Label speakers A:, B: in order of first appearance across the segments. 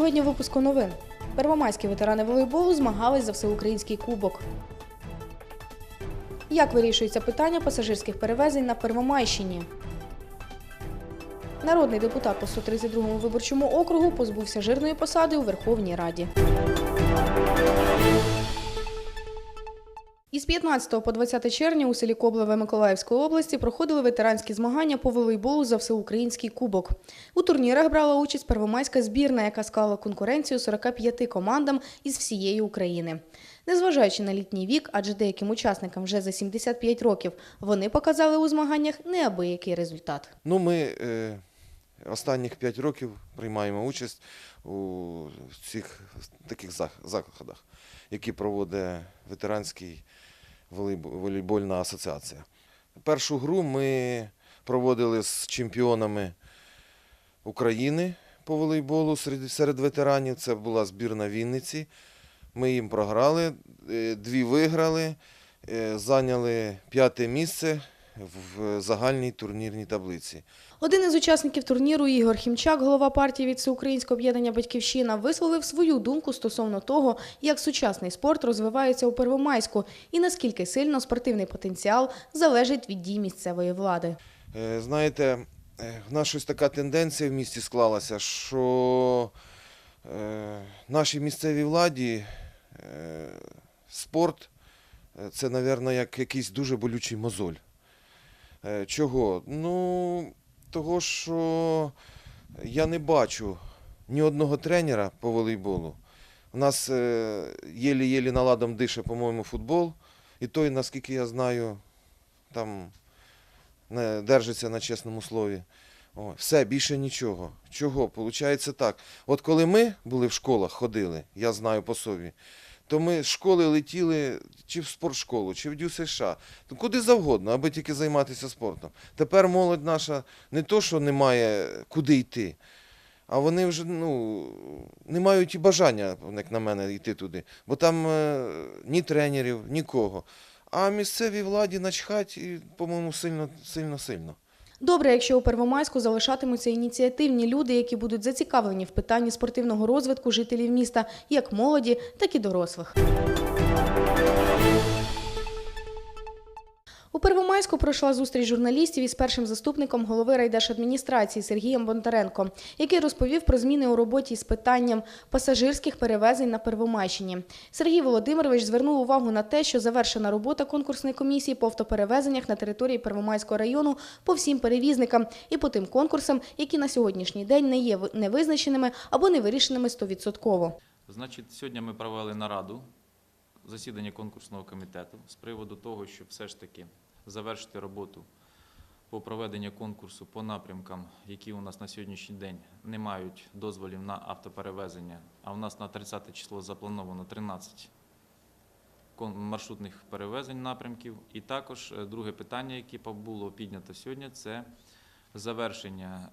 A: Сьогодні в випуску новин. Первомайські ветерани волейболу змагались за всеукраїнський кубок. Як вирішується питання пасажирських перевезень на Первомайщині? Народний депутат по 132-му виборчому округу позбувся жирної посади у Верховній Раді. Із 15 по 20 червня у селі Коблеве Миколаївської області проходили ветеранські змагання по волейболу за всеукраїнський кубок. У турнірах брала участь первомайська збірна, яка склала конкуренцію 45 командам із всієї України. Незважаючи на літній вік, адже деяким учасникам вже за 75 років, вони показали у змаганнях неабиякий результат.
B: Ну, ми е, останніх 5 років приймаємо участь у цих таких зах- заходах, які проводить ветеранський волейбольна асоціація. Першу гру ми проводили з чемпіонами України по волейболу серед, ветеранів. Це була збірна Вінниці. Ми їм програли, е, дві виграли, е, зайняли п'яте місце в загальній турнірній таблиці.
A: Один із учасників турніру Ігор Хімчак, голова партії від Всеукраїнського об'єднання Батьківщина, висловив свою думку стосовно того, як сучасний спорт розвивається у Первомайську і наскільки сильно спортивний потенціал залежить від дій місцевої влади.
B: Е, Знаєте, е, в нас щось така тенденція в місті склалася, що е, нашій місцевій владі спорт це, мабуть, як якийсь дуже болючий мозоль. Е, Чого? Ну, того, що я не бачу ні одного тренера по волейболу. У нас е, єлі-єлі наладом дише, по-моєму, футбол. І той, наскільки я знаю, там не держиться на чесному слові. О, все, більше нічого. Чого? Получається так. От коли ми були в школах, ходили, я знаю по собі, то ми з школи летіли чи в спортшколу, чи в Дю США, то куди завгодно, аби тільки займатися спортом. Тепер молодь наша не то, що не має куди йти, а вони вже ну, не мають і бажання, як на мене, йти туди. Бо там е, ні тренерів, нікого. А місцевій владі начхать, по-моєму, сильно, сильно.
A: Добре, якщо у Первомайську залишатимуться ініціативні люди, які будуть зацікавлені в питанні спортивного розвитку жителів міста, як молоді, так і дорослих. У Первомайську пройшла зустріч журналістів із першим заступником голови райдержадміністрації Сергієм Бондаренко, який розповів про зміни у роботі з питанням пасажирських перевезень на Первомайщині. Сергій Володимирович звернув увагу на те, що завершена робота конкурсної комісії по автоперевезеннях на території Первомайського району по всім перевізникам і по тим конкурсам, які на сьогоднішній день не є ви- невизначеними або не вирішеними 100%.
C: Значить, сьогодні ми провели нараду, засідання конкурсного комітету з приводу того, щоб все ж таки завершити роботу по проведенню конкурсу по напрямкам, які у нас на сьогоднішній день не мають дозволів на автоперевезення, а у нас на 30 число заплановано 13 маршрутних перевезень напрямків. І також е, друге питання, яке було піднято сьогодні, це завершення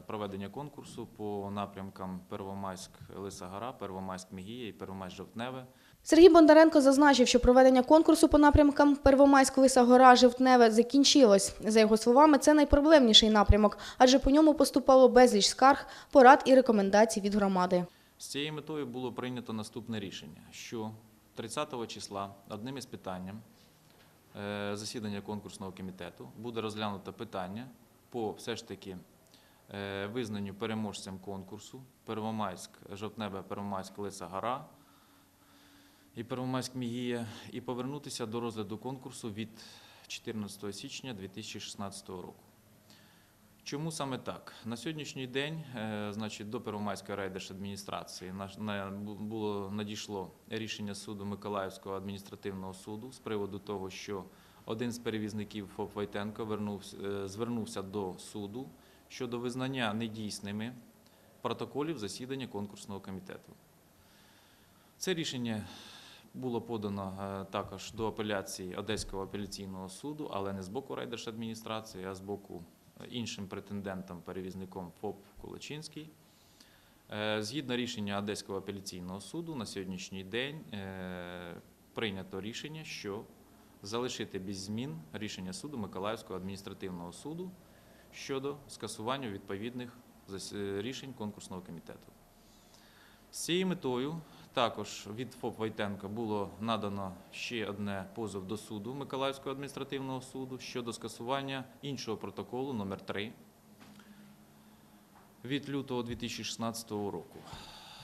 C: е, проведення конкурсу по напрямкам Первомайськ Лиса Гора, Первомайськ Мегія і Первомайськ Жовтневе.
A: Сергій Бондаренко зазначив, що проведення конкурсу по напрямкам Первомайськ Лиса Гора Живтневе закінчилось. За його словами, це найпроблемніший напрямок, адже по ньому поступало безліч скарг, порад і рекомендацій від громади.
C: З цією метою було прийнято наступне рішення, що 30 числа одним із питанням е, засідання конкурсного комітету буде розглянуто питання по все ж таки е, визнанню переможцем конкурсу Первомайськ, Жовтневе, Первомайськ, Лиса Гора і Первомайськ Мігія і повернутися до розгляду конкурсу від 14 січня 2016 року. Чому саме так? На сьогоднішній день, е, значить, до Первомайської райдержадміністрації було надійшло рішення суду Миколаївського адміністративного суду з приводу того, що один з перевізників ФОП Войтенко е, звернувся до суду щодо визнання недійсними протоколів засідання конкурсного комітету. Це рішення було подано е, також до апеляції Одеського апеляційного суду, але не з боку райдержадміністрації, а з боку е, іншим претендентом, перевізником ФОП Кулачинський. Е, Згідно рішення Одеського апеляційного суду, на сьогоднішній день прийнято рішення, що залишити без змін рішення суду Миколаївського адміністративного суду щодо скасування відповідних рішень конкурсного комітету. З цією метою також від ФОП Войтенка було надано ще одне позов до суду Миколаївського адміністративного суду щодо скасування іншого протоколу номер 3 від лютого 2016 року.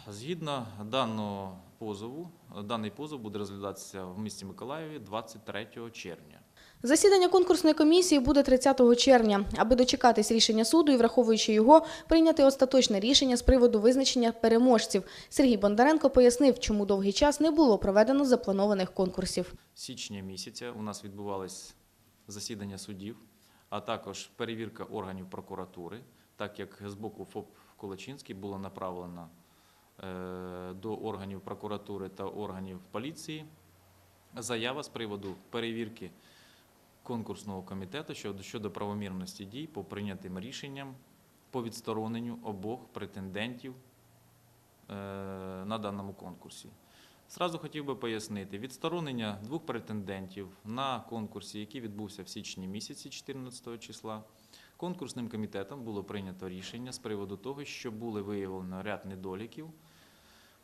C: Згідно даного позову, даний позов буде розглядатися в місті Миколаєві 23 червня.
A: Засідання конкурсної комісії буде 30 червня, аби дочекатись рішення суду і, враховуючи його, прийняти остаточне рішення з приводу визначення переможців. Сергій Бондаренко пояснив, чому довгий час не було проведено запланованих конкурсів.
C: січня місяця у нас відбувались засідання судів, а також перевірка органів прокуратури, так як з боку ФОП Колочинський було направлено е, до органів прокуратури та органів поліції заява з приводу перевірки конкурсного комітету щодо, правомірності дій по прийнятим рішенням по відстороненню обох претендентів е, на даному конкурсі. Зразу хотів би пояснити, відсторонення двох претендентів на конкурсі, який відбувся в січні місяці 14 числа, конкурсним комітетом було прийнято рішення з приводу того, що були виявлено ряд недоліків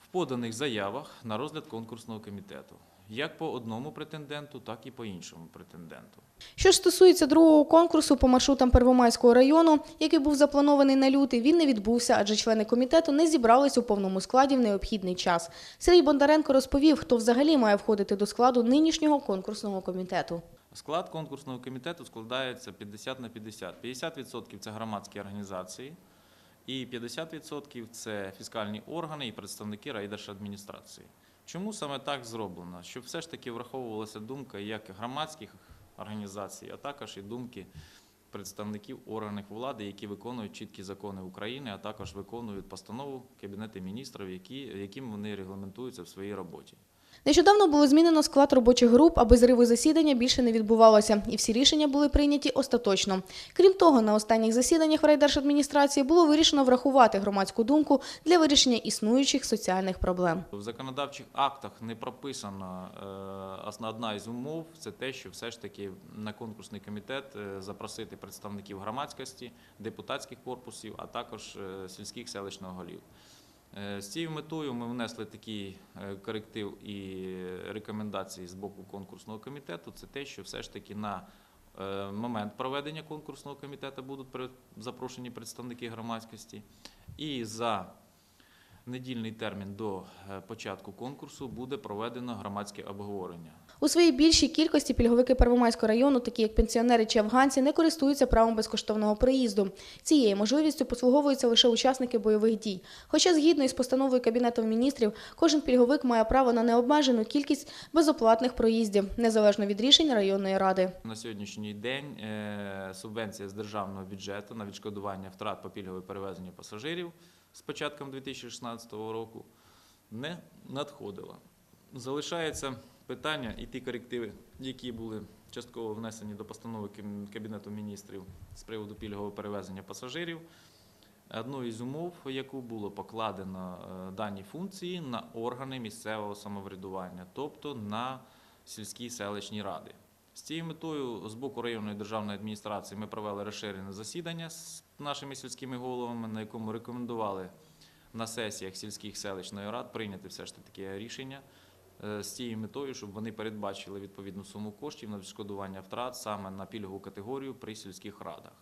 C: в поданих заявах на розгляд конкурсного комітету, як по одному претенденту, так і по іншому претенденту.
A: Що ж стосується другого конкурсу по маршрутам Первомайського району, який був запланований на лютий, він не відбувся, адже члени комітету не зібрались у повному складі в необхідний час. Сергій Бондаренко розповів, хто взагалі має входити до складу нинішнього конкурсного комітету.
C: Склад конкурсного комітету складається 50 на 50. 50% це громадські організації, і 50% це фіскальні органи і представники райдержадміністрації. Чому саме так зроблено? Щоб все ж таки враховувалася думка як громадських організацій, а також і думки представників органів влади, які виконують чіткі закони України, а також виконують постанову Кабінету міністрів, які, яким вони регламентуються в своїй роботі.
A: Нещодавно було змінено склад робочих груп, аби зриву засідання більше не відбувалося, і всі рішення були прийняті остаточно. Крім того, на останніх засіданнях в райдержадміністрації було вирішено врахувати громадську думку для вирішення існуючих соціальних проблем.
C: В законодавчих актах не прописано е, основна із умов це те, що все ж таки на конкурсний комітет е, запросити представників громадськості, депутатських корпусів, а також е, сільських селищного голів. Е, З цією метою ми внесли такий е, коректив і рекомендації з боку конкурсного комітету. Це те, що все ж таки на е, момент проведення конкурсного комітету будуть запрошені представники громадськості. І за недільний термін до е, початку конкурсу буде проведено громадське обговорення.
A: У своїй більшій кількості пільговики Первомайського району, такі як пенсіонери чи афганці, не користуються правом безкоштовного проїзду. Цією можливістю послуговуються лише учасники бойових дій. Хоча, згідно із постановою Кабінету міністрів, кожен пільговик має право на необмежену кількість безоплатних проїздів, незалежно від рішень районної ради.
C: На сьогоднішній день е, субвенція з державного бюджету на відшкодування втрат по пільгове перевезення пасажирів з початком 2016 року не надходила. Залишається питання і ті корективи, які були частково внесені до постанови Кабінету міністрів з приводу пільгового перевезення пасажирів. Одною із умов, яку було покладено е, дані функції на органи місцевого самоврядування, тобто на сільські селищні ради. З цією метою з боку районної державної адміністрації ми провели розширене засідання з нашими сільськими головами, на якому рекомендували на сесіях сільських селищної рад прийняти все ж таки рішення е, з цією метою, щоб вони передбачили відповідну суму коштів на відшкодування втрат саме на пільгову категорію при сільських радах.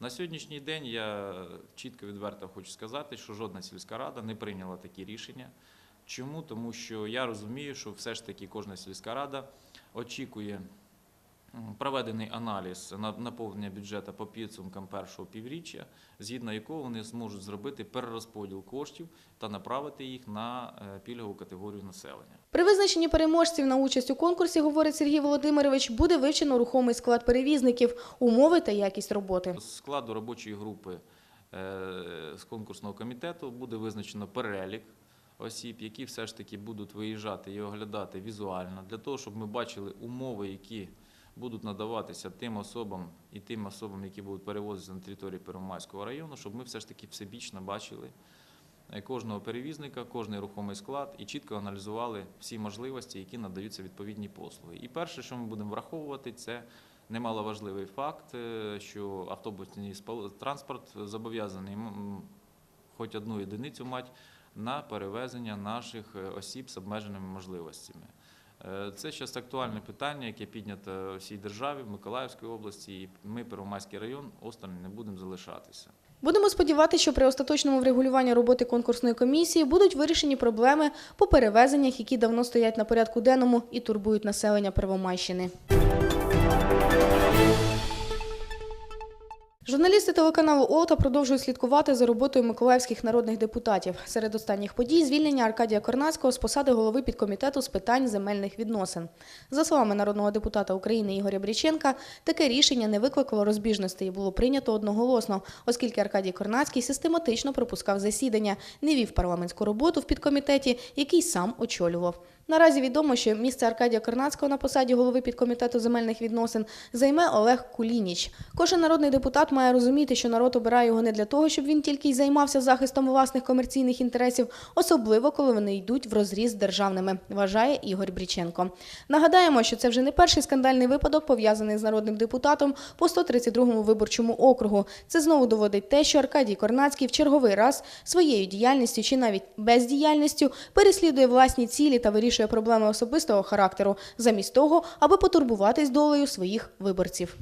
C: На сьогоднішній день я чітко відверто хочу сказати, що жодна сільська рада не прийняла такі рішення. Чому? Тому що я розумію, що все ж таки кожна сільська рада очікує проведений аналіз на- наповнення бюджету по підсумкам першого півріччя, згідно якого вони зможуть зробити перерозподіл коштів та направити їх на е, пільгову категорію населення.
A: При визначенні переможців на участь у конкурсі, говорить Сергій Володимирович, буде вивчено рухомий склад перевізників, умови та якість роботи.
C: З складу робочої групи е, з конкурсного комітету буде визначено перелік осіб, які все ж таки будуть виїжджати і оглядати візуально, для того, щоб ми бачили умови, які будуть надаватися тим особам і тим особам, які будуть перевозитися на території Первомайського району, щоб ми все ж таки всебічно бачили е, кожного перевізника, кожний рухомий склад і чітко аналізували всі можливості, які надаються відповідні послуги. І перше, що ми будемо враховувати, це немаловажливий факт, е, що автобусний транспорт зобов'язаний хоч одну єдиницю мати на перевезення наших е, осіб з обмеженими можливостями. Е, Це зараз актуальне питання, яке піднято всій державі, в Миколаївській області, і ми, Первомайський район, осторонь не будемо залишатися.
A: Будемо сподіватися, що при остаточному врегулюванні роботи конкурсної комісії будуть вирішені проблеми по перевезеннях, які давно стоять на порядку денному і турбують населення Первомайщини. Журналісти телеканалу Олта продовжують слідкувати за роботою миколаївських народних депутатів. Серед останніх подій звільнення Аркадія Корнацького з посади голови підкомітету з питань земельних відносин. За словами народного депутата України Ігоря Бріченка, таке рішення не викликало розбіжностей і було прийнято одноголосно, оскільки Аркадій Корнацький систематично пропускав засідання, не вів парламентську роботу в підкомітеті, який сам очолював. Наразі відомо, що місце Аркадія Корнацького на посаді голови підкомітету земельних відносин займе Олег Кулініч. Кожен народний депутат має розуміти, що народ обирає його не для того, щоб він тільки й займався захистом власних комерційних інтересів, особливо коли вони йдуть в розріз з державними, вважає Ігор Бріченко. Нагадаємо, що це вже не перший скандальний випадок, пов'язаний з народним депутатом по 132-му виборчому округу. Це знову доводить те, що Аркадій Корнацький в черговий раз своєю діяльністю чи навіть бездіяльністю переслідує власні цілі та вирішує проблеми особистого характеру, замість того, аби потурбуватись долею своїх виборців.